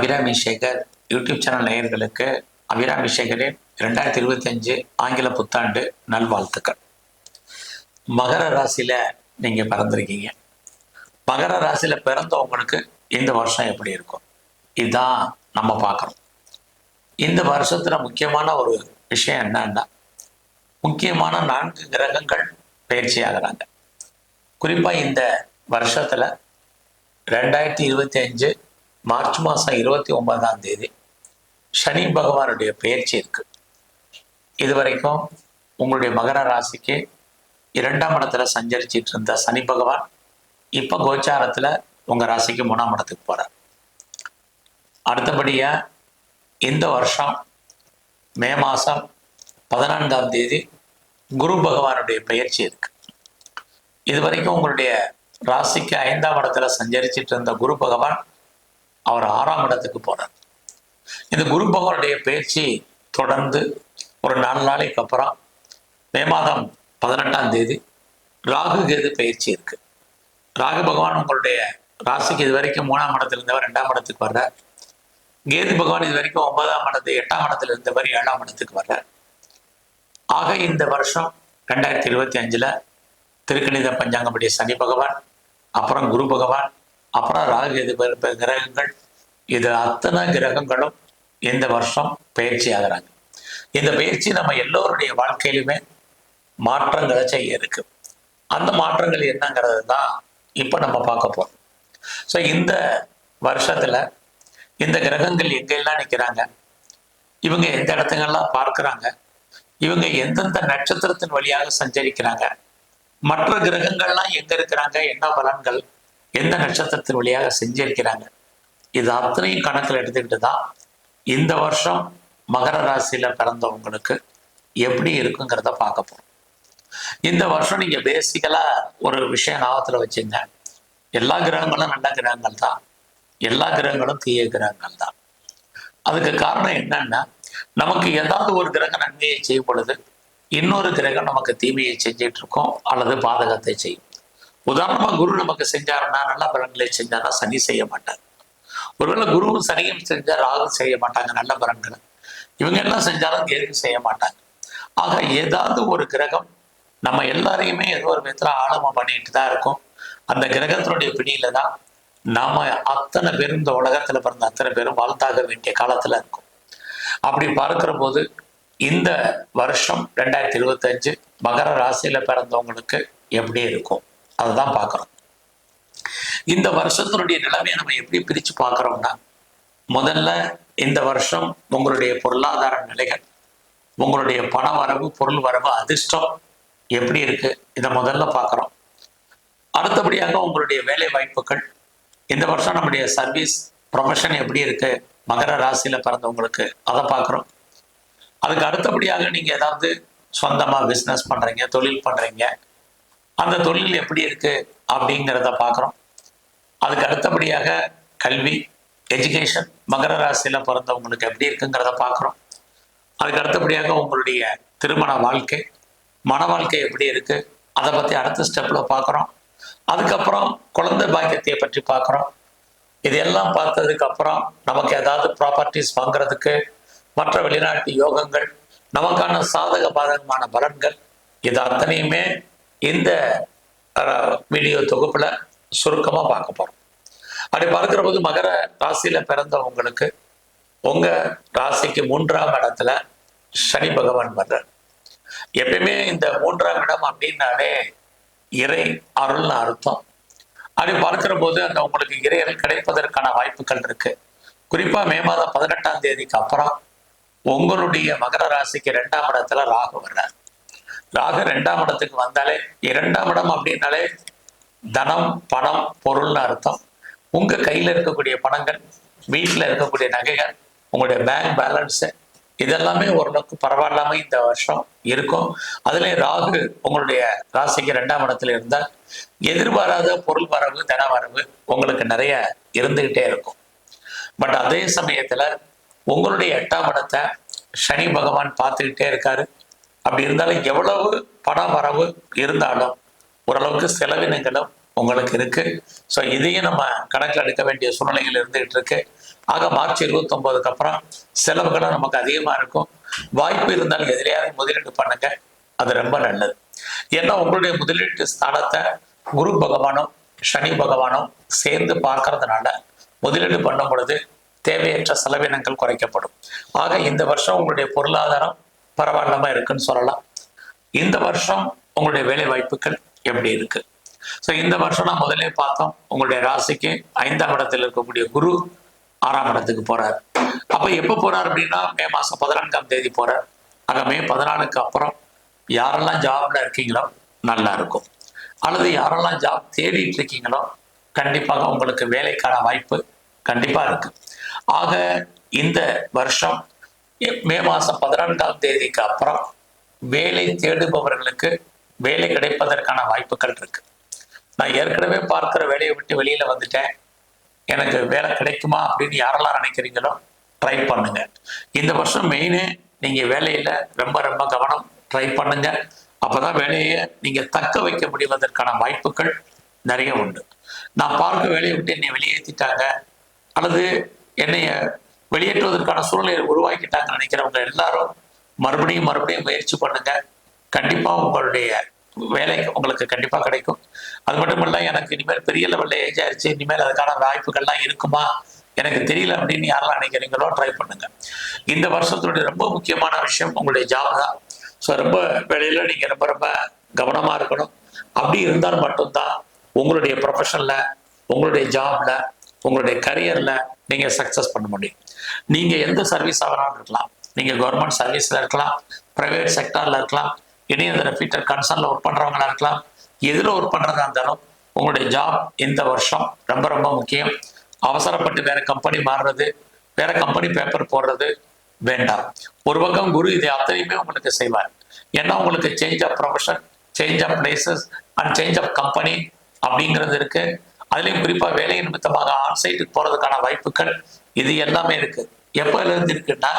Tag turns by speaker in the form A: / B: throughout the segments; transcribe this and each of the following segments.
A: Abirami Sekar YouTube channel நேயர்களுக்கு அபிராமி சேகரின் ரெண்டாயிரத்தி இருபத்தஞ்சு ஆங்கில புத்தாண்டு நல்வாழ்த்துக்கள். மகர ராசியில் நீங்க பிறந்திருக்கீங்க. மகர ராசியில் பிறந்தவங்களுக்கு இந்த வருஷம் எப்படி இருக்கும்? இதுதான் நம்ம பார்க்குறோம் இந்த வருஷத்துல முக்கியமான ஒரு விஷயம் என்னன்னா முக்கியமான நான்கு கிரகங்கள் பயிற்சி ஆகுறாங்க குறிப்பா இந்த வருஷத்துல ரெண்டாயிரத்தி இருபத்தி அஞ்சு மார்ச் மாதம் இருபத்தி ஒன்பதாம் தேதி சனி பகவானுடைய பெயர்ச்சி இருக்கு. இது வரைக்கும் உங்களுடைய மகர ராசிக்கு இரண்டாம் இடத்துல சஞ்சரிச்சிட்டு இருந்த சனி பகவான் இப்போ கோச்சாரத்துல உங்க ராசிக்கு மூணாம் இடத்துக்கு போகிறார் அடுத்தபடியா இந்த வருஷம் மே மாதம் பதினான்காம் தேதி குரு பகவானுடைய பெயர்ச்சி இருக்கு. இது வரைக்கும் உங்களுடைய ராசிக்கு ஐந்தாம் இடத்துல சஞ்சரிச்சிட்டு இருந்த குரு பகவான் அவர் ஆறாம் இடத்துக்கு போறார் இந்த குரு பகவானுடைய பயிற்சி தொடர்ந்து ஒரு நாலு நாளைக்கு அப்புறம் மே மாதம் பதினெட்டாம் தேதி ராகு கேது பயிற்சி இருக்கு. ராகு பகவான் உங்களுடைய ராசிக்கு இது வரைக்கும் மூணாம் இடத்துல இருந்தவர் ரெண்டாம் இடத்துக்கு வர்றார். கேது பகவான் இது வரைக்கும் ஒன்பதாம் இடத்து எட்டாம் இடத்துல இருந்தவர் ஏழாம் இடத்துக்கு வர்றார். ஆக இந்த வருஷம் ரெண்டாயிரத்தி இருபத்தி அஞ்சுல திருக்கணித பஞ்சாங்கப்படி சனி பகவான் அப்புறம் குரு பகவான் அப்புறம் ராகு இது கிரகங்கள்? இது அத்தனை கிரகங்களும் இந்த வருஷம் பயிற்சி ஆகுறாங்க. இந்த பயிற்சி நம்ம எல்லோருடைய வாழ்க்கையிலுமே மாற்றங்களை செய்ய இருக்கு. அந்த மாற்றங்கள் என்னங்கிறது தான் இப்போ நம்ம பார்க்க போறோம். ஸோ இந்த வருஷத்துல இந்த கிரகங்கள் எங்கெல்லாம் நிற்கிறாங்க இவங்க எந்த இடத்துங்கள்லாம் பார்க்கறாங்க? இவங்க எந்தெந்த நட்சத்திரத்தின் வழியாக சஞ்சரிக்கிறாங்க? மற்ற கிரகங்கள்லாம் எங்க இருக்கிறாங்க? என்ன பலன்கள்? எந்த நட்சத்திரத்தின் வழியாக செஞ்சிருக்கிறாங்க? இது அத்தனையும் கணக்கில் எடுத்துக்கிட்டு தான் இந்த வருஷம் மகர ராசியில பிறந்தவங்களுக்கு எப்படி இருக்குங்கிறத பார்க்க போகிறோம் இந்த வருஷம் நீங்க பேசிக்கலா ஒரு விஷயம் ஞாபகத்தில் வச்சுங்க. எல்லா கிரகங்களும் நல்ல கிரகங்கள் தான். எல்லா கிரகங்களும் தீய கிரகங்கள் தான். அதுக்கு காரணம் என்னன்னா நமக்கு ஏதாவது ஒரு கிரகம் நன்மையை செய்யும் பொழுது இன்னொரு கிரகம் நமக்கு தீமையை செஞ்சிட்டு இருக்கோம் அல்லது பாதகத்தை செய்யும். உதாரணமா குரு நமக்கு செஞ்சாருன்னா நல்ல பலன்களை செஞ்சாரா சனி செய்ய மாட்டார். ஒருவேளை குருவும் சனியும் செஞ்சா ராகு செய்ய மாட்டாங்க நல்ல பலன்களை. இவங்க எல்லாம் செஞ்சாலும் கேது செய்ய மாட்டாங்க. ஆக ஏதாவது ஒரு கிரகம் நம்ம எல்லாரையுமே ஏதோ ஒரு விதத்துல ஆழமா பண்ணிட்டு தான் இருக்கும். அந்த கிரகத்தினுடைய பிடியில தான் நாம அத்தனை பேரும் இந்த உலகத்துல பிறந்த அத்தனை பேரும் வாழ்த்தாக வேண்டிய காலத்துல இருக்கும். அப்படி பார்க்கிற போது இந்த வருஷம் ரெண்டாயிரத்தி இருபத்தஞ்சு மகர ராசியில பிறந்தவங்களுக்கு எப்படி இருக்கும்? அதுதான் பார்க்குறோம். இந்த வருஷத்தினுடைய நிலைமையை நம்ம எப்படி பிரிச்சு பார்க்குறோம்னா முதல்ல இந்த வருஷம் உங்களுடைய பொருளாதார நிலைகள் உங்களுடைய பண வரவு பொருள் வரவு அதிர்ஷ்டம் எப்படி இருக்கு? இதை முதல்ல பார்க்குறோம். அடுத்தபடியாக உங்களுடைய வேலை வாய்ப்புகள் இந்த வருஷம் நம்முடைய சர்வீஸ் ப்ரொஃபஷன் எப்படி இருக்கு? மகர ராசியில பிறந்தவங்களுக்கு அதை பார்க்குறோம். அதுக்கு அடுத்தபடியாக நீங்க ஏதாவது சொந்தமா பிஸ்னஸ் பண்றீங்க தொழில் பண்றீங்க அந்த தொழில் எப்படி இருக்கு அப்படிங்கிறத பார்க்குறோம். அதுக்கு அடுத்தபடியாக கல்வி எஜுகேஷன் மகர ராசியில் பிறந்தவங்களுக்கு எப்படி இருக்குங்கிறத பார்க்குறோம். அதுக்கு அடுத்தபடியாக உங்களுடைய திருமண வாழ்க்கை மன வாழ்க்கை எப்படி இருக்கு அதை பற்றி அடுத்த ஸ்டெப்பில் பார்க்குறோம். அதுக்கப்புறம் குழந்தை பாக்கியத்தை பற்றி பார்க்குறோம். இதெல்லாம் பார்த்ததுக்கப்புறம் நமக்கு ஏதாவது ப்ராப்பர்ட்டிஸ் வாங்குறதுக்கு மற்ற வெளிநாட்டு யோகங்கள் நமக்கான சாதக பாதகமான பலன்கள் இது அத்தனையுமே இந்த வீடியோ தொகுப்புல சுருக்கமா பார்க்க போறோம். அப்படி பார்க்கிற போது மகர ராசியில பிறந்தவங்களுக்கு உங்க ராசிக்கு மூன்றாம் இடத்துல சனி பகவான் வர்றார். எப்பயுமே இந்த மூன்றாம் இடம் அப்படின்னாலே இறை அருள்னு அர்த்தம். அப்படி பார்க்கிற போது அந்த உங்களுக்கு இறையல் கிடைப்பதற்கான வாய்ப்புகள் இருக்கு. குறிப்பா மே மாதம் பதினெட்டாம் தேதிக்கு அப்புறம் உங்களுடைய மகர ராசிக்கு ரெண்டாம் இடத்துல ராகு வர்றார். ராகு ரெண்டாம் இடத்துக்கு வந்தாலே இரண்டாம் இடம் அப்படின்னாலே தனம் பணம் பொருள்னு அர்த்தம். உங்க கையில இருக்கக்கூடிய பணங்கள் வீட்டில் இருக்கக்கூடிய நகைகள் உங்களுடைய பேங்க் பேலன்ஸு இதெல்லாமே ஓரளவுக்கு பரவாயில்லாம இந்த வருஷம் இருக்கும். அதுல ராகு உங்களுடைய ராசிக்கு ரெண்டாம் இடத்துல இருந்தால் எதிர்பாராத பொருள் வரவு தன வரவு உங்களுக்கு நிறைய இருந்துகிட்டே இருக்கும். பட் அதே சமயத்துல உங்களுடைய எட்டாம் இடத்தை சனி பகவான் பார்த்துக்கிட்டே இருக்காரு. அப்படி இருந்தாலும் எவ்வளவு பண வரவு இருந்தாலும் ஓரளவுக்கு செலவினங்களும் உங்களுக்கு இருக்கு. ஸோ இதையும் நம்ம கணக்கில் எடுக்க வேண்டிய சூழ்நிலைகள் இருந்துகிட்டு இருக்கு ஆக மார்ச் இருபத்தொன்பதுக்கு அப்புறம் செலவுகளும் நமக்கு அதிகமாக இருக்கும். வாய்ப்பு இருந்தாலும் எதிரையாவது முதலீடு பண்ணுங்க. அது ரொம்ப நல்லது. ஏன்னா உங்களுடைய முதலீட்டு ஸ்தானத்தை குரு பகவானும் சனி பகவானும் சேர்ந்து பார்க்கறதுனால முதலீடு பண்ணும் பொழுது தேவையற்ற செலவினங்கள் குறைக்கப்படும். ஆக இந்த வருஷம் உங்களுடைய பொருளாதாரம் பரவாயில்லாம இருக்குன்னு சொல்லலாம். இந்த வருஷம் உங்களுடைய வேலை வாய்ப்புகள் எப்படி இருக்கு? ஸோ இந்த வருஷம் நான் முதல்ல பார்த்தோம். உங்களுடைய ராசிக்கு ஐந்தாம் இடத்தில் இருக்கக்கூடிய குரு ஆறாம் இடத்துக்கு போறார். அப்ப எப்ப போறார் அப்படின்னா மே மாசம் பதினான்காம் தேதி போறார். ஆக மே பதினாலுக்கு அப்புறம் யாரெல்லாம் ஜாப்ல இருக்கீங்களோ நல்லா இருக்கும். அல்லது யாரெல்லாம் ஜாப் தேடிட்டு இருக்கீங்களோ கண்டிப்பாக உங்களுக்கு வேலைக்கான வாய்ப்பு கண்டிப்பா இருக்கு. ஆக இந்த வருஷம் மே மாதம் பதினான்காம் தேதிக்கு அப்புறம் வேலை தேடுபவர்களுக்கு வேலை கிடைப்பதற்கான வாய்ப்புகள் இருக்கு. நான் ஏற்கனவே பார்க்குற வேலையை விட்டு வெளியில வந்துட்டேன். எனக்கு வேலை கிடைக்குமா அப்படின்னு யாரெல்லாம் நினைக்கிறீங்களோ ட்ரை பண்ணுங்க. இந்த வருஷம் மெயினு நீங்க வேலையில ரொம்ப ரொம்ப கவனம் ட்ரை பண்ணுங்க. அப்பதான் வேலையை நீங்க தக்க வைக்க முடிவதற்கான வாய்ப்புகள் நிறைய உண்டு. நான் பார்க்க வேலையை விட்டு என்னை வெளியேற்றிட்டாங்க அல்லது என்னைய வெளியேற்றுவதற்கான சூழ்நிலையை உருவாக்கிட்டாங்கன்னு நினைக்கிறவங்க எல்லாரும் மறுபடியும் மறுபடியும் முயற்சி பண்ணுங்க. கண்டிப்பா உங்களுடைய வேலை உங்களுக்கு கண்டிப்பா கிடைக்கும். அது மட்டும் இல்ல எனக்கு இனிமேல் பெரிய லெவல்ல ஏஜ் ஆயிடுச்சு இனிமேல் அதுக்கான வாய்ப்புகள்லாம் இருக்குமா? எனக்கு தெரியல அப்படின்னு யாரெல்லாம் நினைக்கிறீங்களோ ட்ரை பண்ணுங்க. இந்த வருஷத்துடைய ரொம்ப முக்கியமான விஷயம் உங்களுடைய ஜாப் தான். ஸோ ரொம்ப வேலையில நீங்க ரொம்ப ரொம்ப கவனமா இருக்கணும். அப்படி இருந்தால் மட்டும்தான் உங்களுடைய ப்ரொஃபஷன்ல உங்களுடைய ஜாப்ல உங்களுடைய கரியரில் நீங்கள் சக்சஸ் பண்ண முடியும். நீங்கள் எந்த சர்வீஸ் ஆகலாம் இருக்கலாம். நீங்கள் கவர்மெண்ட் சர்வீஸில் இருக்கலாம் ப்ரைவேட் செக்டாரில் இருக்கலாம் இணையதள ஃபீட்டர் கன்சர்னில் ஒர்க் பண்ணுறவங்களா இருக்கலாம். எதில் ஒர்க் பண்ணுறதா இருந்தாலும் உங்களுடைய ஜாப் இந்த வருஷம் ரொம்ப ரொம்ப முக்கியம். அவசரப்பட்டு வேற கம்பெனி மாறுறது வேற கம்பெனி பேப்பர் போடுறது வேண்டாம். ஒரு பக்கம் குரு இதை அத்தனையுமே உங்களுக்கு செய்வார். ஏன்னா உங்களுக்கு change of profession change of places and change of company அப்படிங்கிறது இருக்குது அதுலயும் குறிப்பா வேலை நிமித்தமாக ஆன்சைட்டுக்கு போறதுக்கான வாய்ப்புகள் இது எல்லாமே இருக்கு. எப்ப இருந்து இருக்குன்னா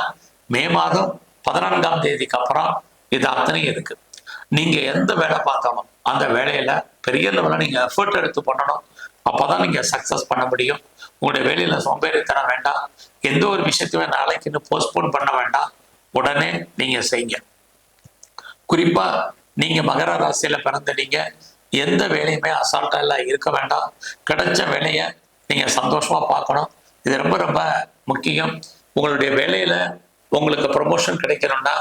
A: மே மாதம் பதினான்காம் தேதிக்கு அப்புறம் இது அத்தனையும் இருக்கு. நீங்க எந்த வேலை பார்த்தாலும் அந்த வேலையில பெரிய லெவலில் நீங்க எஃபர்ட் எடுத்து பண்ணணும். அப்பதான் நீங்க சக்சஸ் பண்ண முடியும். உங்களுடைய வேலையில சோம்பேறித்தனம் வேண்டாம். எந்த ஒரு விஷயத்தையுமே நாளைக்குன்னு போஸ்ட்போன் பண்ண வேண்டாம். உடனே நீங்க செய்யுங்க. குறிப்பா நீங்க மகர ராசியில நீங்க எந்த வேலையுமே அசால்ட்டாக எல்லாம் இருக்க வேண்டாம். கிடைச்ச வேலையை நீங்கள் சந்தோஷமாக பார்க்கணும். இது ரொம்ப ரொம்ப முக்கியம். உங்களுடைய வேலையில் உங்களுக்கு ப்ரொமோஷன் கிடைக்கணும்னா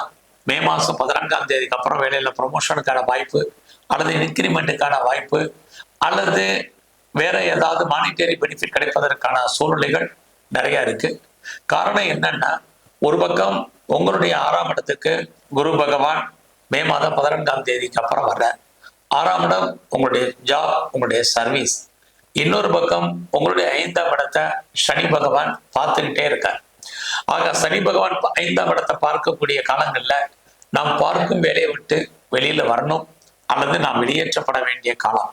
A: மே மாதம் பதினான்காம் தேதிக்கு அப்புறம் வேலையில் ப்ரொமோஷனுக்கான வாய்ப்பு அல்லது இன்க்ரிமெண்ட்டுக்கான வாய்ப்பு அல்லது வேற ஏதாவது மானிட்டரி பெனிஃபிட் கிடைப்பதற்கான சூழ்நிலைகள் நிறைய இருக்கு. காரணம் என்னன்னா ஒரு பக்கம் உங்களுடைய ஆறாம் இடத்துக்கு குரு பகவான் மே மாதம் பதினெண்டாம் தேதிக்கு அப்புறம் வர்ற ஆறாம் இடம் உங்களுடைய ஜாப் உங்களுடைய சர்வீஸ் இன்னொரு பக்கம் உங்களுடைய ஐந்தாம் இடத்தை சனி பகவான் பார்த்துக்கிட்டே இருக்கார். ஆக சனி பகவான் ஐந்தாம் இடத்தை பார்க்கக்கூடிய காலங்கள்ல நாம் பார்க்கும் வேலையை விட்டு வெளியில வரணும் அல்லது நாம் வெளியேற்றப்பட வேண்டிய காலம்.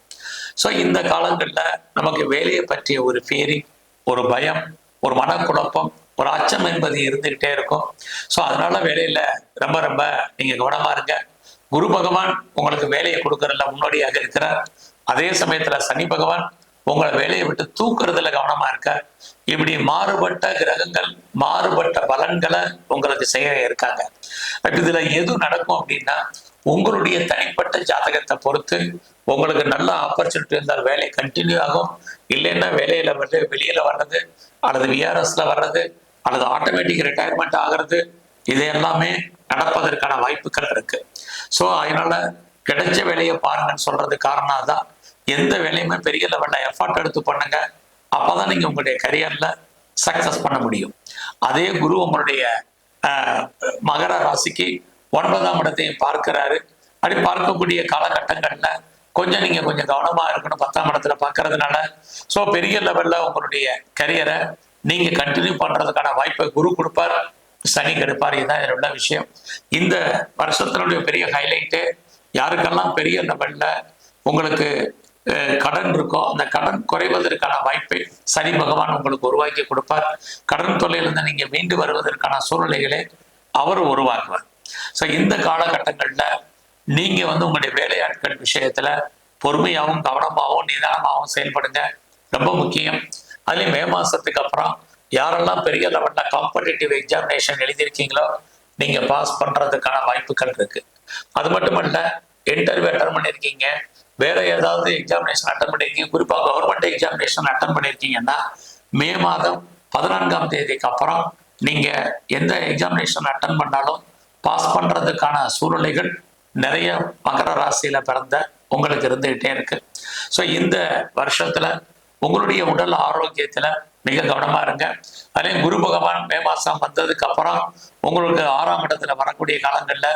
A: ஸோ இந்த காலங்கள்ல நமக்கு வேலையை பற்றிய ஒரு ஃபீரிங் ஒரு பயம் ஒரு மனக்குழப்பம் ஒரு அச்சம் என்பது இருந்துகிட்டே இருக்கும். ஸோ அதனால வேலையில ரொம்ப ரொம்ப நீங்க கவனமா இருங்க. குரு பகவான் உங்களுக்கு வேலையை கொடுக்கறதுல முன்னோடியாக இருக்கிறார். அதே சமயத்துல சனி பகவான் உங்களை வேலையை விட்டு தூக்குறதுல கவனமா இருக்க. இப்படி மாறுபட்ட கிரகங்கள் மாறுபட்ட பலன்களை உங்களுக்கு செய்ய இருக்காங்க. இதுல எது நடக்கும் அப்படின்னா உங்களுடைய தனிப்பட்ட ஜாதகத்தை பொறுத்து உங்களுக்கு நல்ல ஆப்பர்ச்சுனிட்டி இருந்தால் வேலை கண்டினியூ ஆகும். இல்லைன்னா வேலையில வந்து வெளியில வர்றது அல்லது விஆர்எஸ்ல வர்றது அல்லது ஆட்டோமேட்டிக் ரிட்டையர்மெண்ட் ஆகிறது இது எல்லாமே நடப்பதற்கான வாய்ப்புகள் இருக்கு. ஸோ அதனால கிடைச்ச வேலையை பாருங்கன்னு சொல்றது காரணம் தான் எந்த வேலையுமே பெரிய லெவலில் எஃபர்ட் எடுத்து பண்ணுங்க. அப்பதான் நீங்க உங்களுடைய கரியர்ல சக்சஸ் பண்ண முடியும். அதே குரு உங்களுடைய மகர ராசிக்கு ஒன்பதாம் இடத்தையும் பார்க்கிறாரு. அப்படி பார்க்கக்கூடிய காலகட்டங்கள்ல கொஞ்சம் நீங்க கொஞ்சம் கவனமா இருக்கணும் பத்தாம் இடத்துல பார்க்கறதுனால. ஸோ பெரிய லெவல்ல உங்களுடைய கரியரை நீங்க கண்டினியூ பண்றதுக்கான வாய்ப்பை குரு கொடுப்பார். சனி கெடுப்பார் இதுதான் இதில் உள்ள விஷயம். இந்த வருஷத்தினுடைய பெரிய ஹைலைட்டு யாருக்கெல்லாம் பெரிய லெவல்ல உங்களுக்கு கடன் இருக்கோ அந்த கடன் குறைவதற்கான வாய்ப்பை சனி பகவான் உங்களுக்கு உருவாக்கி கொடுப்பார். கடன் தொல்லையிலிருந்து நீங்க மீண்டு வருவதற்கான சூழ்நிலைகளை அவர் உருவாக்குவார். ஸோ இந்த காலகட்டங்கள்ல நீங்க வந்து உங்களுடைய வேலையாட்கள் விஷயத்துல பொறுமையாகவும் கவனமாகவும் நிதானமாகவும் செயல்படுங்க. ரொம்ப முக்கியம். அதுலேயும் மே மாசத்துக்கு அப்புறம் யாரெல்லாம் பெரிய லெவலில் காம்படிட்டிவ் எக்ஸாமினேஷன் எழுதியிருக்கீங்களோ நீங்கள் பாஸ் பண்ணுறதுக்கான வாய்ப்புகள் இருக்குது அது மட்டுமல்ல இன்டர்வியூ அட்டன் பண்ணியிருக்கீங்க. வேற ஏதாவது எக்ஸாமினேஷன் அட்டன் பண்ணியிருக்கீங்க. குறிப்பாக கவர்மெண்ட் எக்ஸாமினேஷன் அட்டன் பண்ணியிருக்கீங்கன்னா மே மாதம் பதினான்காம் தேதிக்கு அப்புறம் நீங்கள் எந்த எக்ஸாமினேஷன் அட்டன் பண்ணாலும் பாஸ் பண்ணுறதுக்கான சூழ்நிலைகள் நிறைய மகர ராசியில் பிறந்த உங்களுக்கு இருந்துகிட்டே இருக்கு. ஸோ இந்த வருஷத்தில் உங்களுடைய உடல் ஆரோக்கியத்துல மிக கவனமா இருங்க. அதே குரு பகவான் மே மாசம் வந்ததுக்கு அப்புறம் உங்களுக்கு ஆறாம் இடத்துல வரக்கூடிய காலங்கள்ல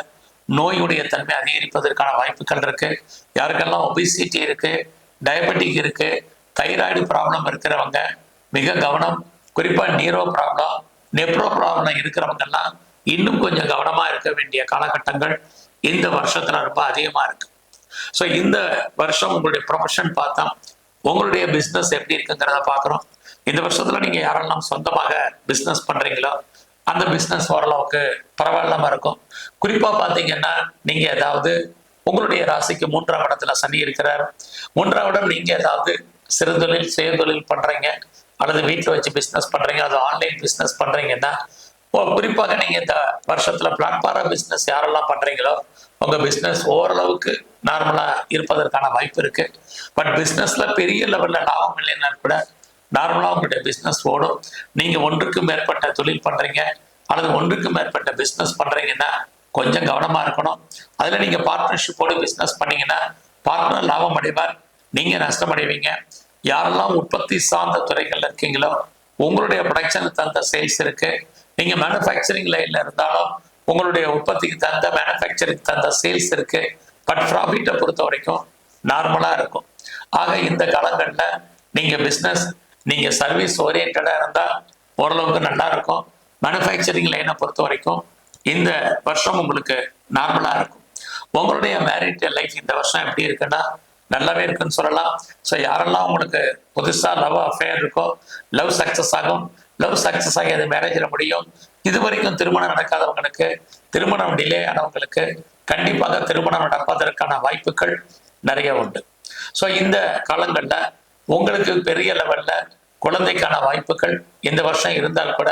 A: நோயுடைய தன்மை அதிகரிப்பதற்கான வாய்ப்புகள் இருக்கு. யாருக்கெல்லாம் ஒபிசிட்டி இருக்கு டயபெட்டிக் இருக்கு தைராய்டு ப்ராப்ளம் இருக்கிறவங்க மிக கவனம். குறிப்பா நீரோ ப்ராப்ளம் நெப்ரோ ப்ராப்ளம் இருக்கிறவங்கெல்லாம் இன்னும் கொஞ்சம் கவனமா இருக்க வேண்டிய காலகட்டங்கள் இந்த வருஷத்துல ரொம்ப அதிகமா இருக்கு. ஸோ இந்த வருஷம் உங்களுடைய ப்ரொஃபஷன் பார்த்தா உங்களுடைய பிஸ்னஸ் எப்படி இருக்குங்கிறத பார்க்குறோம். இந்த வருஷத்துல நீங்க யாரெல்லாம் சொந்தமாக பிஸ்னஸ் பண்றீங்களோ அந்த பிஸ்னஸ் ஓரளவுக்கு பரவாயில்லாம இருக்கும். குறிப்பா பார்த்தீங்கன்னா நீங்க ஏதாவது உங்களுடைய ராசிக்கு மூன்றாம் இடத்துல சனி இருக்கிறார். மூன்றாம் இடம் நீங்க ஏதாவது சிறுதொழில் சுயதொழில் பண்றீங்க அல்லது வீட்டில் வச்சு பிஸ்னஸ் பண்றீங்க அது ஆன்லைன் பிஸ்னஸ் பண்றீங்கன்னா குறிப்பாக நீங்க இந்த வருஷத்துல பிளாட்பார பிஸ்னஸ் யாரெல்லாம் பண்றீங்களோ உங்க பிஸ்னஸ் ஓரளவுக்கு நார்மலா இருப்பதற்கான வாய்ப்பு இருக்கு. பட் பிசினஸ்ல பெரிய லெவல்ல லாபம் இல்லைன்னா கூட நார்மலா உங்களுடைய பிஸ்னஸ் ஓடும். நீங்க ஒன்றுக்கு மேற்பட்ட தொழில் பண்றீங்க அல்லது ஒன்றுக்கு மேற்பட்ட பிஸ்னஸ் பண்றீங்கன்னா கொஞ்சம் கவனமா இருக்கணும். அதுல நீங்க பார்ட்னர்ஷிப்போடு பிஸ்னஸ் பண்ணீங்கன்னா பார்ட்னர் லாபம் அடைவார் நீங்க நஷ்டமடைவீங்க. யாரெல்லாம் உற்பத்தி சார்ந்த துறைகள்ல இருக்கீங்களோ உங்களுடைய ப்ரொடக்ஷனுக்கு தகுந்த சேல்ஸ் இருக்கு. நீங்க மேனுஃபேக்சரிங் லைன்ல இருந்தாலும் உங்களுடைய உற்பத்திக்கு தகுந்த மேனுஃபேக்சரிங் தகுந்த சேல்ஸ் இருக்கு. பட் ப்ராஃபிட்டை பொறுத்த வரைக்கும் நார்மலா இருக்கும். ஆக இந்த காலங்களில் நீங்க பிஸ்னஸ் நீங்க சர்வீஸ் ஓரியன்டா இருந்தா ஓரளவுக்கு நல்லா இருக்கும். மேனுஃபேக்சரிங் லைனை பொறுத்த வரைக்கும் இந்த வருஷம் உங்களுக்கு நார்மலா இருக்கும். உங்களுடைய மேரிட் லைஃப் இந்த வருஷம் எப்படி இருக்குன்னா நல்லாவே இருக்குன்னு சொல்லலாம். ஸோ யாரெல்லாம் உங்களுக்கு புதுசாக லவ் அஃபேர் இருக்கோ லவ் சக்ஸஸ் ஆகும் லவ் சக்ஸஸ் ஆகி அது மேரேஜில் முடியும். இது வரைக்கும் திருமணம் நடக்காதவங்களுக்கு திருமணம் டிலே ஆனவங்களுக்கு கண்டிப்பாக திருமணம் நடப்பதற்கான வாய்ப்புகள் நிறைய உண்டு. ஸோ இந்த காலங்களில் உங்களுக்கு பெரிய லெவலில் குழந்தைக்கான வாய்ப்புகள் இந்த வருஷம் இருந்தால் கூட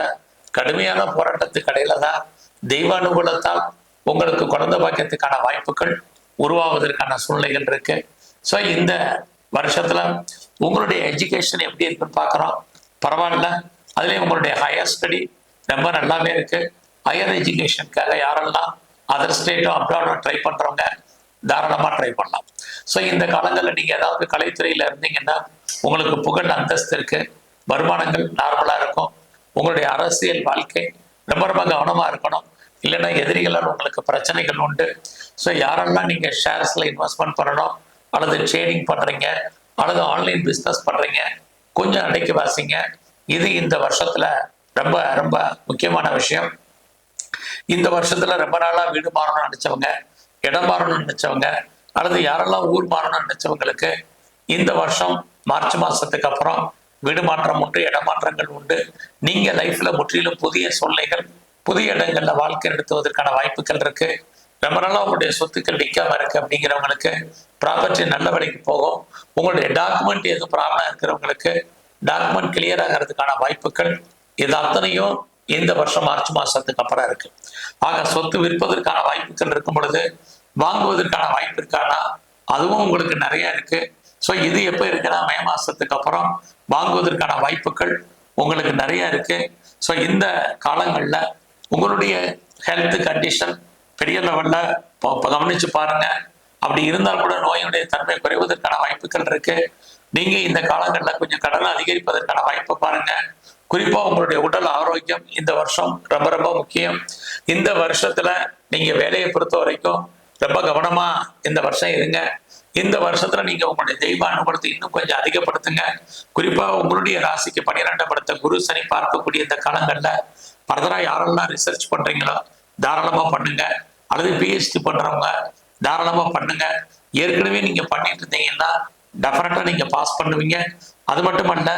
A: கடுமையான போராட்டத்துக்கு இடையில தான் தெய்வ அனுகூலத்தால் உங்களுக்கு குழந்தை பாக்கியத்துக்கான வாய்ப்புகள் உருவாவதற்கான சூழ்நிலைகள் இருக்கு. ஸோ இந்த வருஷத்துல உங்களுடைய எஜுகேஷன் எப்படி இருக்குன்னு பார்க்குறோம். பரவாயில்ல. அதுலேயும் உங்களுடைய ஹையர் ஸ்டடி ரொம்ப நல்லாவே இருக்கு. ஹையர் எஜுகேஷனுக்காக யாரெல்லாம் அதர் ஸ்டேட்டும் அப்ராடும் ட்ரை பண்றவங்க தாராளமாக ட்ரை பண்ணலாம். ஸோ இந்த காலங்களில் நீங்கள் ஏதாவது கலைத்துறையில் இருந்தீங்கன்னா உங்களுக்கு புகழ் அந்தஸ்து இருக்கு. வருமானங்கள் நார்மலாக இருக்கும். உங்களுடைய அரசியல் வாழ்க்கை ரொம்ப ரொம்ப கவனமாக இருக்கணும். இல்லைன்னா எதிரிகளால் உங்களுக்கு பிரச்சனைகள் உண்டு. ஸோ யாரெல்லாம் நீங்கள் ஷேர்ஸில் இன்வெஸ்ட்மெண்ட் பண்ணணும் அல்லது ட்ரேடிங் பண்ணுறீங்க அல்லது ஆன்லைன் பிஸ்னஸ் பண்ணுறீங்க கொஞ்சம் அடைக்க வாசிங்க. இது இந்த வருஷத்துல ரொம்ப ரொம்ப முக்கியமான விஷயம். இந்த வருஷத்துல ரொம்ப நாளா வீடு மாறணும்னு நினைச்சவங்க இடம் மாறணும்னு நினைச்சவங்க அல்லது யாரெல்லாம் ஊர் மாறணும்னு நினைச்சவங்களுக்கு இந்த வருஷம் மார்ச் மாசத்துக்கு அப்புறம் வீடு மாற்றம் உண்டு இடமாற்றங்கள் உண்டு. நீங்க லைஃப்ல முற்றிலும் புதிய சூழ்நிலைகள் புதிய இடங்கள்ல வாழ்க்கை நடத்துவதற்கான வாய்ப்புகள் இருக்கு. ரொம்ப நாளா உங்களுடைய சொத்துக்கள் விற்காம இருக்கு அப்படிங்கிறவங்களுக்கு ப்ராப்பர்ட்டி நல்ல விலைக்கு போகும். உங்களுடைய டாக்குமெண்ட் எதுவும் ப்ராப்ளம் இருக்கிறவங்களுக்கு டாக்குமெண்ட் கிளியர் ஆகிறதுக்கான வாய்ப்புகள் இது அத்தனையும் இந்த வருஷம் மார்ச் மாசத்துக்கு அப்புறம் இருக்கு. ஆக சொத்து விற்பதற்கான வாய்ப்புகள் இருக்கும் பொழுது வாங்குவதற்கான வாய்ப்பு இருக்கானா அதுவும் உங்களுக்கு நிறைய இருக்கு. ஸோ இது எப்போ இருக்குன்னா மே மாசத்துக்கு அப்புறம் வாங்குவதற்கான வாய்ப்புகள் உங்களுக்கு நிறைய இருக்கு. ஸோ இந்த காலங்களில் உங்களுடைய ஹெல்த் கண்டிஷன் பெரிய லெவலில் கவனிச்சு பாருங்க. அப்படி இருந்தால் கூட நோயுடைய தன்மை குறைவதற்கான வாய்ப்புகள் இருக்கு. நீங்க இந்த காலங்களில் கொஞ்சம் கடனை அதிகரிப்பதற்கான வாய்ப்பை பாருங்க. குறிப்பா உங்களுடைய உடல் ஆரோக்கியம் இந்த வருஷம் ரொம்ப ரொம்ப முக்கியம். இந்த வருஷத்துல நீங்க வேலையை பொறுத்த வரைக்கும் ரொம்ப கவனமா இந்த வருஷம் இருங்க. இந்த வருஷத்துல நீங்க உங்களுடைய தெய்வ அனுபவத்தை இன்னும் கொஞ்சம் அதிகப்படுத்துங்க. குறிப்பா உங்களுடைய ராசிக்கு பன்னிரெண்டாம் படுத்த குரு சனி பார்க்கக்கூடிய இந்த காலங்கள்ல ஃபர்தரா யாரெல்லாம் ரிசர்ச் பண்றீங்களோ தாராளமா பண்ணுங்க. அல்லது பிஹெச்டி பண்றவங்க தாராளமா பண்ணுங்க. ஏற்கனவே நீங்க பண்ணிட்டு இருந்தீங்கன்னா டெஃபினட்டா நீங்க பாஸ் பண்ணுவீங்க. அது மட்டுமல்ல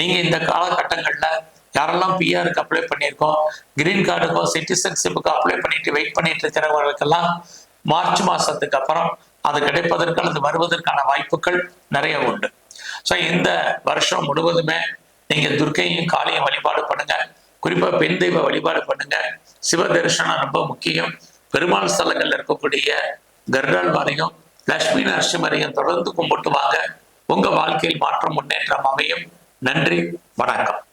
A: நீங்க இந்த காலகட்டங்கள்ல யாரெல்லாம் பிஆருக்கு அப்ளை பண்ணியிருக்கோம் கிரீன் கார்டுக்கோ சிட்டிசன்ஷிப்புக்கோ அப்ளை பண்ணிட்டு வெயிட் பண்ணிட்டு இருக்கிறவங்களுக்கெல்லாம் மார்ச் மாசத்துக்கு அப்புறம் அது கிடைப்பதற்கு அல்லது வருவதற்கான வாய்ப்புகள் நிறைய உண்டு. ஸோ இந்த வருஷம் முழுவதுமே நீங்க துர்க்கையும் காளியும் வழிபாடு பண்ணுங்க. குறிப்பா பெண் தெய்வ வழிபாடு பண்ணுங்க. சிவ தரிசனம் ரொம்ப முக்கியம். பெருமாள் ஸ்தலங்கள்ல இருக்கக்கூடிய கருடாழ்வாரையும் லட்சுமி நரசிம்மரையும் தொடர்ந்து கும்பிட்டு வாங்க உங்க வாழ்க்கையில் மாற்றம் முன்னேற்றம் அமையும். நன்றி வணக்கம்.